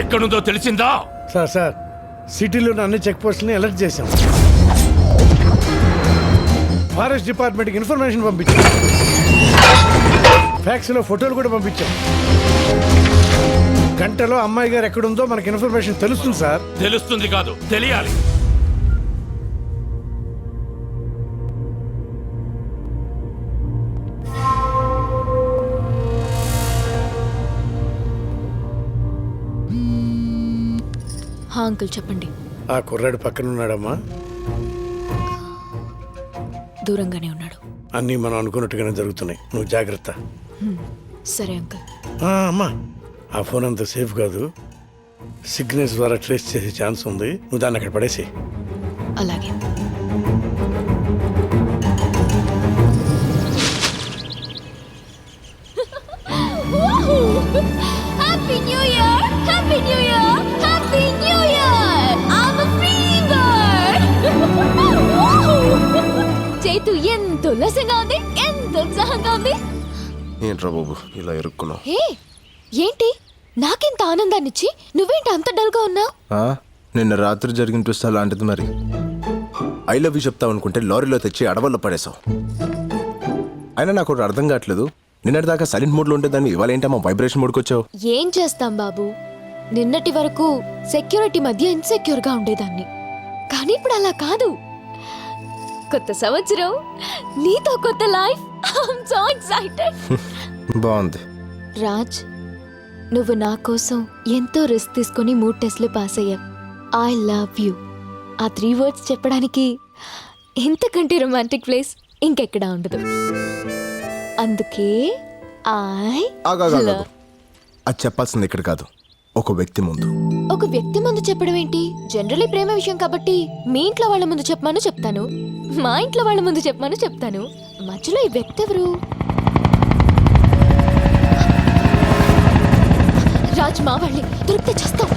ఎక్కడుందో తెలిసిందా? Sir sir. సిటీలోని అన్ని చెక్ పోస్టులని అలర్ట్ చేశాం ఫారెస్ట్ డిపార్ట్మెంట్కి ఇన్ఫర్మేషన్ పంపించాం. ఫ్యాక్స్లో ఫోటోలు కూడా పంపించాం. గంటలో అమ్మాయి గారు ఎక్కడుందో మనకి ఇన్ఫర్మేషన్ తెలుస్తుంది సార్. తెలుస్తుంది కాదు తెలియాలి. హా అంకుల్ చెప్పండి. ఆ కుర్రాడు పక్కన ఉన్నాడమ్మా దూరంగానే ఉన్నాడు. అన్నీ మనం అనుకున్నట్టుగానే జరుగుతున్నాయి. నువ్వు జాగ్రత్త. సరే అంకుల్. ఆ, అమ్మా. ఆ ఫోన్ అంత సేఫ్ కాదు. సిగ్నల్స్ ద్వారా ట్రేస్ చేసే ఛాన్స్ ఉంది. నువ్వు దాన్ని అక్కడ పడేసి అలాగే. చేతు ఎంత ఉల్లాసంగా ఉంది ఎంత ఉత్సాహంగా ఉంది ఏంట్రా బాబు ఇలా ఇరుక్కున్నావు? హే ఏంటి? నాకెంత ఆనందాన్నిచ్చి? నువ్వేంటి అంత డల్గా ఉన్నావు? ఆ? నిన్న రాత్రి జరిగిన ట్విస్ట్ అలాంటిది మరి. ఐ లవ్ యూ చెప్తావు అనుకుంటే లారీలో తెచ్చి అడవుల్లో పడేశావు. అయినా నాకు ఒకటి అర్థం కావట్లేదు. నిన్నటి దాకా సైలెంట్ మోడ్లో ఉంటే దాన్ని ఇవాళ ఏంటమ్మా వైబ్రేషన్ మోడ్కి వచ్చావు? ఏం చేస్తాం బాబు? నిన్నటి వరకు సెక్యూరిటీ మధ్య ఇన్సెక్యూర్గా ఉండేదాన్ని. కానీ ఇప్పుడు అలా కాదు. కొత్త సంవత్సరం నీతో కొత్త లైఫ్. సో ఎక్సైటెడ్ బాగుంది. రాజ్ నువ్వు నా కోసం ఎంతో రిస్క్ తీసుకొని మూడు టెస్ట్లు పాస్ అయ్యావు. ఐ లవ్ యూ ఆ త్రీ వర్డ్స్ చెప్పడానికి ఇంతకంటే రొమాంటిక్ ప్లేస్ ఇంకెక్కడా ఉండదు. అందుకే ఐ అది చెప్పాల్సింది ఇక్కడ కాదు. ఒక వ్యక్తి ముందు. ఒక వ్యక్తి ముందు చెప్పడం ఏంటి? జనరలీ ప్రేమ విషయం కాబట్టి మీ ఇంట్లో వాళ్ళ ముందు చెప్పమను చెప్తాను. మా ఇంట్లో వాళ్ళ ముందు చెప్పమని చెప్తాను. మధ్యలో ఈ వ్యక్తి ఎవరు? రాజ్ మా వాళ్ళే దొరికితే చేస్తాం.